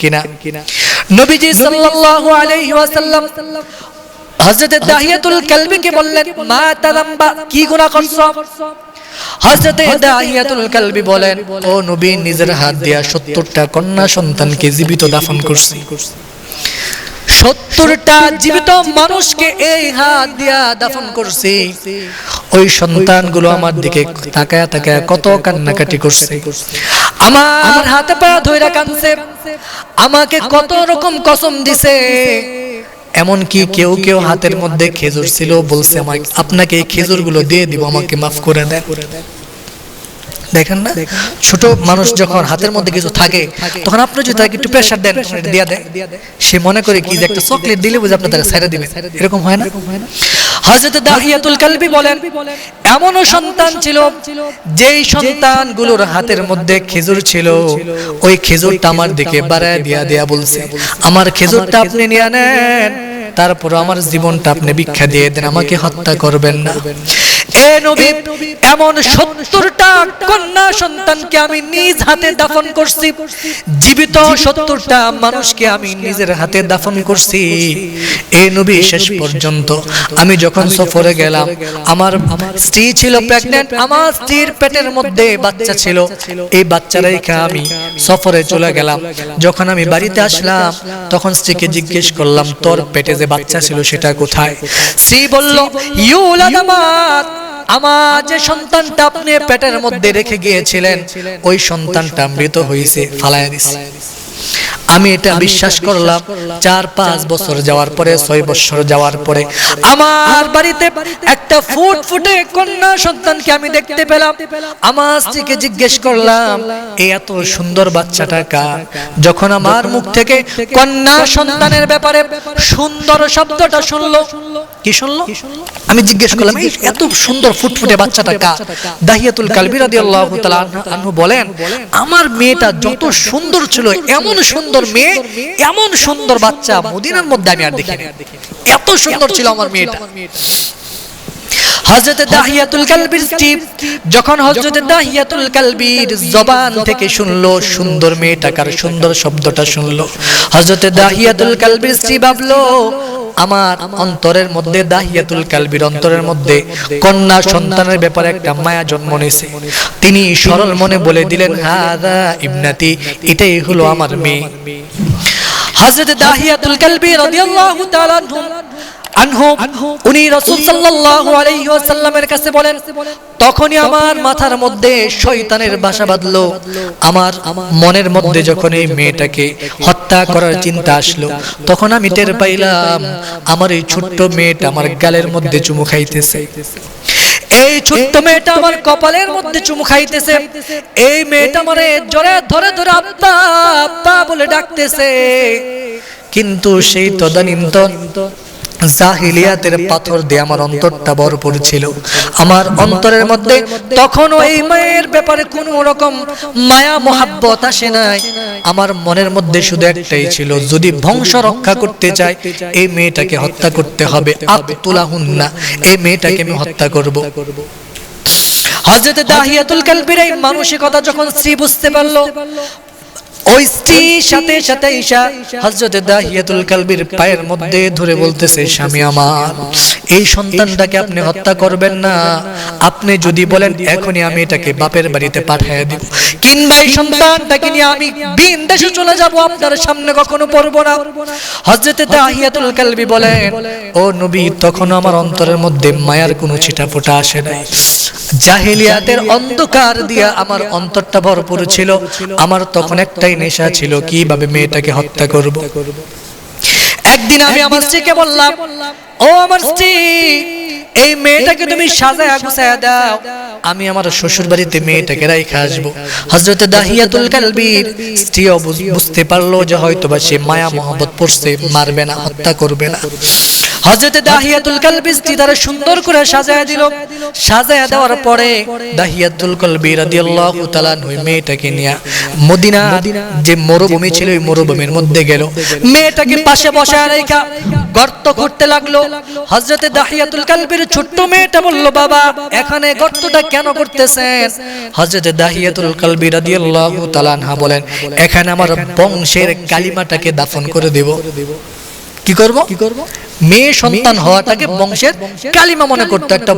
কিনা? নবীজি সাল্লাল্লাহু আলাইহি ওয়াসাল্লাম হযরত দাহিয়াতুল কালবিকে বললেন মা তাদাম্বা কি গুনাহ করছ? হযরত দাহিয়াতুল কালবি বলেন ও নবী নিজের হাত দিয়া 70টা কন্যা সন্তানকে জীবিত দাফন করছি। সত্তরটা জীবিত মানুষকে এই হাত দিয়া দাফন করছি। ওই সন্তানগুলো আমার দিকে তাকায় তাকায় কত কান্নাকাটি করছে। আমার হাতে পা ধইরা কাঁদছে। আমাকে কত রকম কসম দিছে। এমন কি কেউ কেউ হাতের মধ্যে খেজুর ছিল বলছে আমাকে আপনাকে এই খেজুরগুলো দিয়ে দিব আমাকে মাফ করে দেন। দেখেন না? ছোট মানুষ যখন হাতের মধ্যে কিছু থাকে তখন আপনি যদি তাকে একটু প্রেশার দেন দিয়া দেয় সে মনে করে কি যে একটা চকলেট দিলে বুঝে আপনি তাকে ছেড়ে দিবেন এরকম হয় না? হযরত দাহিয়াতুল কালবি বলেন এমনও সন্তান ছিল যেই সন্তানগুলোর হাতের মধ্যে খেজুর ছিল ওই খেজুরটা আমার দিকে বাড়ায় দিয়া দিয়া বলছে আমার খেজুরটা আপনি নিয়ে নেন তারপর আমার জীবনটা আপনি ভিক্ষা দিয়ে দেন আমাকে হত্যা করবেন না। এ নবী এমন সত্তরটা কন্যা সন্তানকে আমি নিজ হাতে দাফন করছি। জীবিত সত্তরটা মানুষকে আমি নিজের হাতে দাফন করছি। এ নবী শেষ পর্যন্ত। আমি যখন সফরে গেলাম আমার স্ত্রী ছিল প্রেগনেন্ট আমার স্ত্রীর পেটের মধ্যে বাচ্চা ছিল। এই বাচ্চা রেখে আমি সফরে চলে গেলাম। যখন আমি বাড়িতে আসলাম তখন স্ত্রীকে জিজ্ঞেস করলাম তোর পেটে যে বাচ্চা ছিল সেটা কোথায়? স্ত্রী বলল ইউলাদামাত আমার যে সন্তানটা আপনি পেটের মধ্যে রেখে গিয়েছিলেন ওই সন্তানটা মৃত হয়েছে ফালায় দিছে। আমি এটা বিশ্বাস করলাম। চার পাঁচ বছর যাওয়ার পরে ছয় বছর যাওয়ার পরে আমার বাড়িতে একটা ফুট ফুটে কন্যা সন্তানকে আমি দেখতে পেলাম। আমার স্ত্রীকে জিজ্ঞেস করলাম এই এত সুন্দর বাচ্চাটা কার? যখন আমার মুখ থেকে কন্যা সন্তানের ব্যাপারে সুন্দর শব্দটা শুনলো। কি শুনলো? আমি জিজ্ঞেস করলাম এই এত সুন্দর ফুটফুটে বাচ্চাটা কার? দাহিয়াতুল কালবি রাদিয়াল্লাহু তাআলা আনহু বলেন আমার মেয়েটা যত সুন্দর ছিল এমন সুন্দর মেয়ে এমন সুন্দর বাচ্চা মদিনার মধ্যে আমি আর দেখিনি। এত সুন্দর ছিল আমার মেয়েটা। হযরত দাহিয়াতুল কালবির যখন হযরত দাহিয়াতুল কালবির জবান থেকে শুনলো সুন্দর মেয়েটাকার সুন্দর শব্দটা শুনলো। হজরতে দাহিয়াতুল কালবির স্ত্রী ভাবলো আমার অন্তরের মধ্যে দাহিয়াতুল কালবির অন্তরের মধ্যে কন্যা সন্তানের ব্যাপারে একটা মায়া জন্ম নিয়েছে। তিনি সরল মনে বলে দিলেন, হাদা ইবনাতি, এটাই হলো আমার মেয়ে। হযরত দাহিয়াতুল কালবি রাদিয়াল্লাহু তাআলা আনহু উনি রাসূল সাল্লাল্লাহু আলাইহি ওয়াসাল্লামের কাছে বলেন তখনই আমার মাথার মধ্যে শয়তানের বাসা বাঁধলো। আমার মনের মধ্যে যখন এই মেয়েটাকে হত্যা করার চিন্তা আসলো তখন আমি টের পাইলাম আমার এই ছোট্ট মেয়েটা আমার গালের মধ্যে চুমু খাইতেছে। এই ছোট্ট মেয়েটা আমার কপালের মধ্যে চুমু খাইতেছে। এই মেয়েটা আমারে জোরে ধরে ধরে আব্বা আব্বা বলে ডাকতেছে। কিন্তু সেই তদানীন্তন জাহিলিয়াতের পাথর দিয়ে আমার অন্তরটা ভরপুর ছিল আমার অন্তরের মধ্যে তখনও এই মায়ের ব্যাপারে কোনো রকম মায়া, মোহাব্বত আসে নাই। আমার মনের মধ্যে শুধু একটাই ছিল, যদি বংশ রক্ষা করতে চাই এই মেয়েটাকে হত্যা করতে হবে। আবতুলাহুন্না এই মেয়েটাকে আমি হত্যা করব। হযরত দাহিয়াতুল কালবির এই মানসিকতা যখন স্ত্রী বুঝতে পারল ওই স্ত্রীর সাথে সাথে ঈশা হযরত দাহিয়াতুল কালবির পায়ের মধ্যে ধরে বলতেছে স্বামী আমার এই সন্তানটাকে আপনি হত্যা করবেন না। আপনি যদি বলেন, এখনই আমি এটাকে বাপের বাড়িতে পাঠিয়ে দিব। কিংবা এই সন্তানটাকে নিয়ে আমি বিন দেশে চলে যাব, আপনার সামনে কখনো পড়ব না। হযরত দাহিয়াতুল কালবি বলেন, ও নবী তখন আমার অন্তরের মধ্যে মায়ার কোনো ছিটা ফোটা আসে নাই। জাহিলিয়াতের অন্ধকার দিয়া আমার অন্তরটা ভরপুর ছিল। আমার তখন একটাই নেশা ছিল, কীভাবে মেয়েটাকে হত্যা করব? একদিন আমি আমার স্ত্রীকে বললাম ও আমার স্ত্রী এই মেয়েটাকে তুমি সাজায় গুছায়া দাও। আমি আমার শ্বশুর বাড়িতে মেয়েটাকে রাইখা আসব। হজরত দাহিয়াতুল কালবির স্ত্রীও বুঝতে পারল যে হয়তো বা সে মায়া মোহাম্মত পড়ছে মারবে না হত্যা করবে না। হজরত দাহিয়াতুল কালবি স্ত্রী তারা সুন্দর করে সাজায় দিল। সাজায় দেওয়ার পরে দাহিয়াতুল কালবি রাদিয়াল্লাহু তাআলা ওই মেয়েটাকে নিয়ে মদিনা যে মরুভূমি ছিল ওই মরুভূমির মধ্যে গেল। মেয়েটাকে পাশে বসায় রেখা গর্ত করতে লাগল। হজরতে দাহিয়াতুল কালবির ছোট্ট মেয়েটা বলল বাবা এখানে গর্তটা কেন করতেছেন? হযরত দাহিয়াতুল কালবি রাদিয়াল্লাহু তাআলা বলেন এখানে আমার বংশের কালিমাটাকে দাফন করে দেব। কি করব? কি করব? মেয়ে সন্তান হওয়াটাকে বংশের কালিমা মনে করতো একটা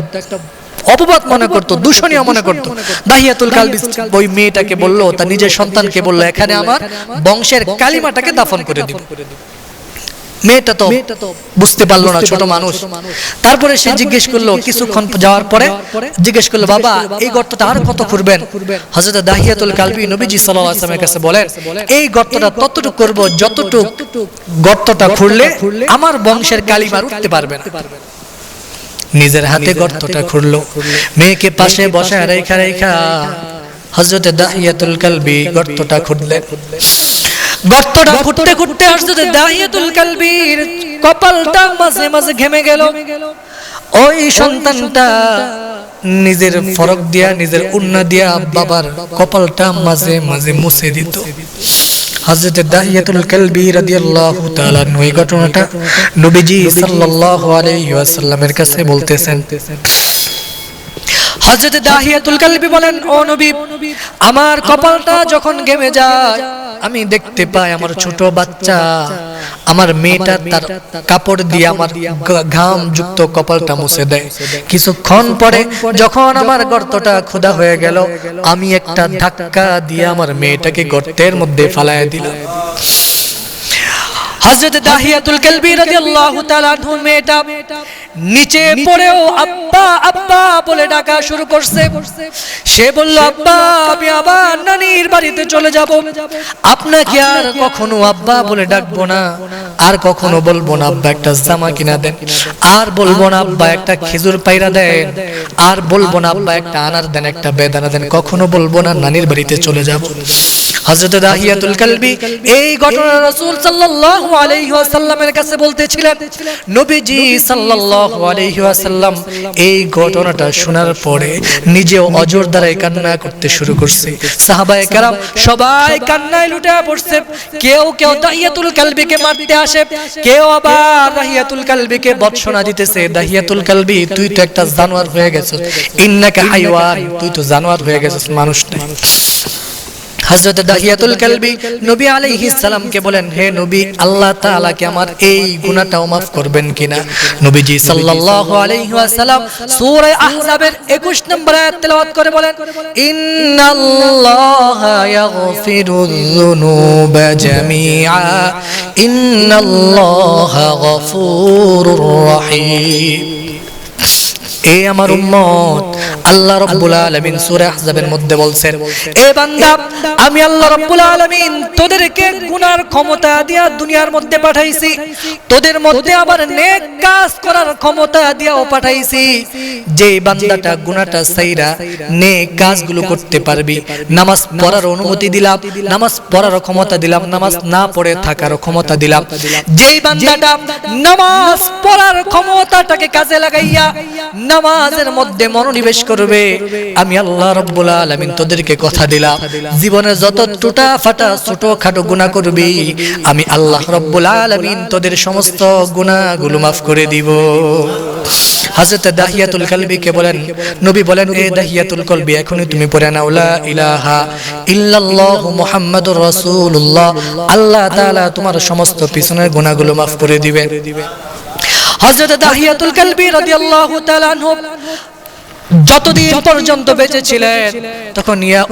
অপবাদ মনে করতো দূষণীয় মনে করতো। দাহিয়াতুল কালবি ওই মেয়েটাকে বলল তার নিজের সন্তানকে বলল এখানে আমার বংশের কালিমাটাকে দাফন করে দিব। মেয়েটা তো বুঝতে পারল না ছোট মানুষ। তারপরে সে জিজ্ঞেস করল কিছুক্ষণ যাওয়ার পরে? জিজ্ঞেস করল বাবা এই গর্তটা আর কত খুঁড়বেন? হযরত দাহিয়াতুল কালবি নবীজি সাল্লাল্লাহু আলাইহি ওয়াসাল্লামের কাছে বলেন এই গর্তটা ততটুকু করব যতটুকু গর্তটা খুঁড়লে আমার বংশের কালিমার উঠতে পারবে না। নিজের হাতে গর্তটা খুঁড়লো মেয়েকে পাশে বসায় রেখা রেখা। হযরত দাহিয়াতুল কালবি গর্তটা খুঁড়লেন। গর্তটা খুঁড়তে খুঁড়তে হযরত দাহিয়াতুল কালবির কপালটা মাঝে মাঝে ঘেমে গেল। ওই সন্তানটা নিজের ফরক দিয়া নিজের উন্না দিয়া বাবার কপালটা মাঝে মাঝে মুছে দিত। হযরত দাহিয়াতুল কালবি রাদিয়াল্লাহু তাআলা এই ঘটনাটা নবীজি সাল্লাল্লাহু আলাইহি ওয়াসাল্লামের কাছে বলতেছেন। হযরত দাহিয়াতুল কালবি বলেন ও নবী আমার কপালটা যখন ঘেমে যায় আমি দেখতে পাই আমার ছোট বাচ্চা। আমার মেয়েটা তার কাপড় দিয়ে আমার ঘাম যুক্ত কপালটা মুছে দেয়। কিছুক্ষণ পরে যখন আমার গর্তটা খোদা হয়ে গেল আমি একটা ধাক্কা দিয়ে আমার মেয়েটাকে গর্তের মধ্যে ফালায় দিলাম। হযরত দাহিয়াতুল কালবি রাদিয়াল্লাহু তাআলা মেয়েটা নিচে পড়েও আব্বা আব্বা বলে ডাকা শুরু করছে। সে বলল, আব্বা, আমি আবার নানির বাড়িতে চলে যাব। আপনাকে আর কখনো আব্বা বলে ডাকবো না, আর কখনো বলব না, আব্বা একটা জামা কিনা দেন। আর বলব না, আব্বা একটা খেজুর পাইরা দেন। আর বলব না, আব্বা একটা আনার দেন, একটা বেদানা দেন। কখনো বলব না, নানির বাড়িতে চলে যাব। হযরত দাহিয়াতুল এই ঘটনা রাসূল সাল্লাল্লাহু আলাইহি ওয়াসাল্লামের কাছে বলতেছিলেন, নবীজি সাল্লাল্লাহু আলাইহি ওয়াসাল্লাম এই ঘটনাটা শোনার পরে নিজেও অজর দ্বারাই কান্না করতে শুরু করছে। সাহাবায়ে কেরাম সবাই কান্নায় লুটে পড়ছে। কেউ কেউ দাহিয়াতুল কালবিকে মারতে আসে, কেউ আবার দাহিয়াতুল কালবিকে বৎসনা দিতেছে। দাহিয়াতুল কালবি, তুই তো একটা জানোয়ার হয়ে গেছিস। ইন্নাকা হাইওয়ান, তুই তো জানোয়ার হয়ে গেছিস, মানুষ না হযরত দাহিয়াতুল কালবি নবী আলাইহিস সালামকে বলেন, হে নবী, আল্লাহ তাআলাকে আমার এই গুনাহটাও maaf করবেন কিনা? নবীজি সাল্লাল্লাহু আলাইহি ওয়াসাল্লাম সূরা আহজাবের 21 নম্বর আয়াত তেলাওয়াত করে বলেন, ইন্নাল্লাহা ইয়াগফিরুয যুনুবা জামিআ, ইন্নাল্লাহা গফুরুর রহিম। এ আমার উম্মত আল্লাহ রাব্বুল আলামিন সূরা আহজাবের মধ্যে বলছেন, এ বান্দা, আমি আল্লাহ রাব্বুল আলামিন তোদেরকে গুনার ক্ষমতা দিয়া দুনিয়ার মধ্যে পাঠাইছি। তোদের মধ্যে আবার নেক কাজ করার ক্ষমতা দিয়াও পাঠাইছি। যে বান্দাটা গুনাহটা সাইরা নেক কাজগুলো করতে পারবি, নামাজ পড়ার অনুমতি দিলাম, নামাজ পড়ার ক্ষমতা দিলাম, নামাজ না পড়ে থাকার ক্ষমতা দিলাম। যেই বান্দাটা নামাজ পড়ার ক্ষমতাটাকে কাজে লাগাইয়া নামাজের মধ্যে মনোনিবেশ করবে, আমি আল্লাহ রব্বুল আলামিন তোদেরকে কথা দিলাম। জীবনে যত টুটা ফাটা, ছোট খাটো গুনাহ করবি, আমি আল্লাহ রব্বুল আলামিন তোদের সমস্ত গুনাহগুলো মাফ করে দিব। হযরত দাহিয়াতুল কলবি কে বলেন, নবী বলেন, এ দাহিয়াতুল কলবি, এখনই তুমি পড়ে নাও, লা ইলাহা ইল্লাল্লাহ মুহাম্মাদুর রাসূলুল্লাহ। আল্লাহ তাআলা তোমার সমস্ত পিছনের গুনাহগুলো মাফ করে দিবে হযরত দাহিয়াতুল কলবি রাদিয়াল্লাহু তাআলা যতদিন পর্যন্ত বেঁচে ছিলেন, তখন ইয়া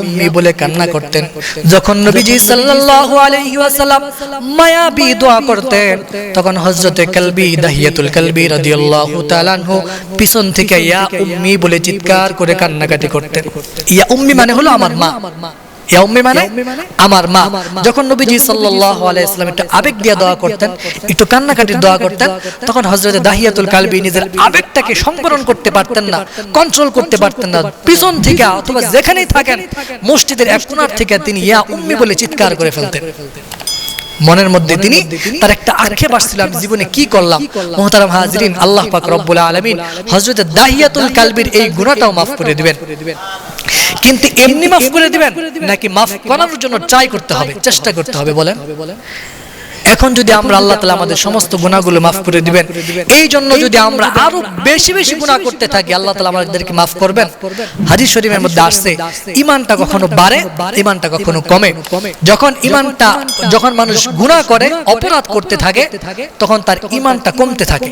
উম্মি বলে কান্না করতেন। যখন নবীজি সাল্লাল্লাহু আলাইহি ওয়াসাল্লাম দোয়া করতেন, তখন হযরতে কলবি, দাহিয়াতুল কলবি রাদিয়াল্লাহু তাআলা আনহু পিছন থেকে ইয়া উম্মি বলে চিৎকার করে কান্নাকাটি করতেন। ইয়া উম্মি মানে হলো আমার মা। ইয়া মানে? আমার মা। যখন নবীজি সাল্লাল্লাহু আলাইহি ওয়াসাল্লাম একটু আবেগ দিয়ে দোয়া করতেন একটু কান্নাকাটির দোয়া করতেন তখন হযরতে দাহিয়াতুল কালবি নিজের আবেগটাকে সংবরণ করতে পারতেন না কন্ট্রোল করতে পারতেন না। পিছন থেকে অথবা যেখানেই থাকেন মসজিদের এক কোণার থেকে তিনি ইয়া উম্মি বলে চিৎকার করে ফেলতেন। মনের মধ্যে তিনি তার একটা আক্ষেপ আসছিল আমি জীবনে কি করলাম? মোহতারাম হাজরিন আল্লাহ পাক রব্বুল আলামিন হযরত দাহিয়াতুল কালবির এই গুনাহটাও মাফ করে দিবেন। কিন্তু এমনি মাফ করে দিবেন নাকি মাফ করানোর জন্য ট্রাই করতে হবে? চেষ্টা করতে হবে বলেন। এখন যদি আমরা আল্লাহ তালা আমাদের সমস্ত গুণাগুলো মাফ করে দিবেন এই জন্য যদি আমরা আরও বেশি বেশি গুনাহ করতে থাকি আল্লাহ তালা আমাদেরকে মাফ করবেন। হাদিস শরীফের মধ্যে আসছে ইমানটা কখনো বাড়ে ইমানটা কখনো কমে। যখন ইমানটা যখন মানুষ গুনাহ করে অপরাধ করতে থাকে তখন তার ইমানটা কমতে থাকে।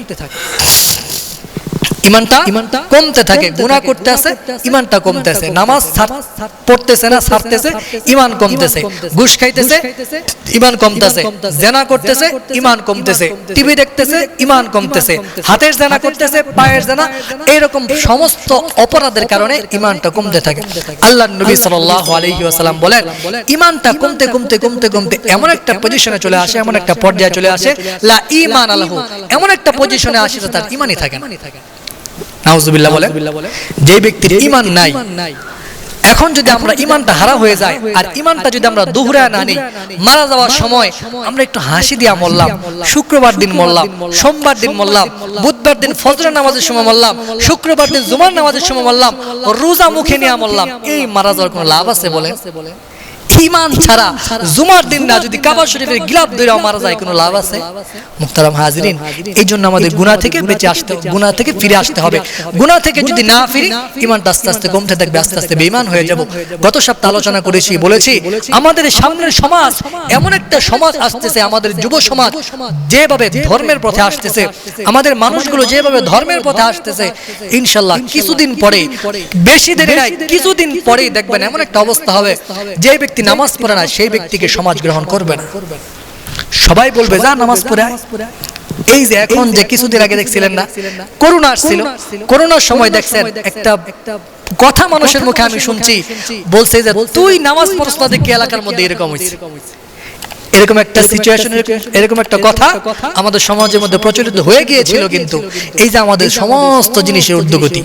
ইমানটা ইমানটা কমতে থাকে গুনাহ করতে আছে ইমানটা কমতে আছে নামাজ পড়তেছে না ছাড়তেছে ইমান কমতেছে ঘুষ খাইতেছে ইমান কমতেছে জেনা করতেছে ইমান কমতেছে টিভি দেখতেছে ইমান কমতেছে হাতের জেনা করতেছে পায়ের জেনা এইরকম সমস্ত অপরাধের কারণে ইমানটা কমতে থাকে। আল্লাহ নবী সাল্লাল্লাহু আলাইহি ওয়াসাল্লাম বলেন ইমানটা কমতে কমতে কমতে কমতে এমন একটা পজিশনে চলে আসে এমন একটা পর্যায়ে চলে আসে লা ঈমান আলাহু এমন একটা পজিশনে আসে তার ইমানই থাকে না নাউজুবিল্লাহ বলে যে ব্যক্তির ইমান নাই এখন যদি আমরা ইমানটা হারা হয়ে যায় আর ইমানটা যদি আমরা দুহরায় না নিই মারা যাওয়ার সময় আমরা একটু হাসি দিয়া মরলাম শুক্রবার দিন মরলাম সোমবার দিন মরলাম বুধবার দিন ফজরের নামাজের সময় মরলাম শুক্রবার দিন জুমার নামাজের সময় মরলাম রোজা মুখে নিয়ে মরলাম এই মারা যাওয়ার কোনো লাভ আছে বলে? ইমান ছাড়া জুমার দিন না, যদি কাবা শরীফের গিলাপ ধরে মারা যায়, কোনো লাভ আছে? মুক্তারাম হাজিরিন এই জন্য আমাদের গুনাহ থেকে বেঁচে আসতে গুনাহ থেকে ফিরে আসতে হবে। গুনাহ থেকে যদি না ফিরি, ইমানটা আস্তে আস্তে কমতে থাকবে, আস্তে আস্তে বেঈমান হয়ে যাব। গত সপ্তাহে আলোচনা করেছি, বলেছি, আমাদের সামনের সমাজ এমন একটা সমাজ আসতেছে, আমাদের যুব সমাজ যেভাবে ধর্মের পথে আসতেছে, আমাদের মানুষগুলো যেভাবে ধর্মের পথে আসতেছে, ইনশাল্লাহ কিছুদিন পরে বেশি দেরি নাই, কিছুদিন পরেই দেখবেন এমন একটা অবস্থা হবে যে ব্যক্তি নামাজ পড়ে না, সেই ব্যক্তিকে সমাজ গ্রহণ করবে না। সবাই বলবে, যা নামাজ পড়ে এই যে এখন যে কিছুদিন আগে দেখছিলেন না করোনা আসছিল। করোনার সময় দেখছেন, একটা কথা মানুষের মুখে আমি শুনছি, বলছে যে, তুই নামাজ পড়ছ না দেখি এলাকার মধ্যে এরকম হয়েছে? এরকম একটা সিচুয়েশন এরকম একটা কথা আমাদের সমাজের মধ্যে প্রচলিত হয়ে গিয়েছিল কিন্তু এই যে আমাদের সমস্ত জিনিসের উদ্যোগতি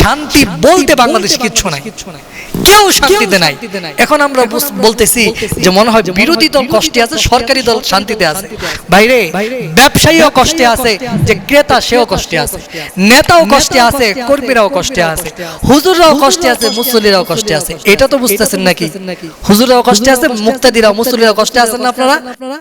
শান্তি বলতে বাংলাদেশ কিচ্ছু নাই। কেউ শান্তিতে নাই। এখন আমরা বলতেছি যে মনে হয় বিরোধী দল কষ্টে আছে সরকারি দল শান্তিতে আছে। বাইরে ব্যবসায়ীও কষ্টে আছে যে ক্রেতা সেও কষ্টে আছে নেতাও কষ্টে আছে কর্মীরাও কষ্টে আছে হুজুররাও কষ্টে আছে মুসল্লিরাও কষ্টে আছে। এটা তো বুঝতেছেন নাকি? হুজুররাও কষ্টে আছে মুক্তাদিরাও মুসল্লিরাও কষ্টে আছেন না আপনারা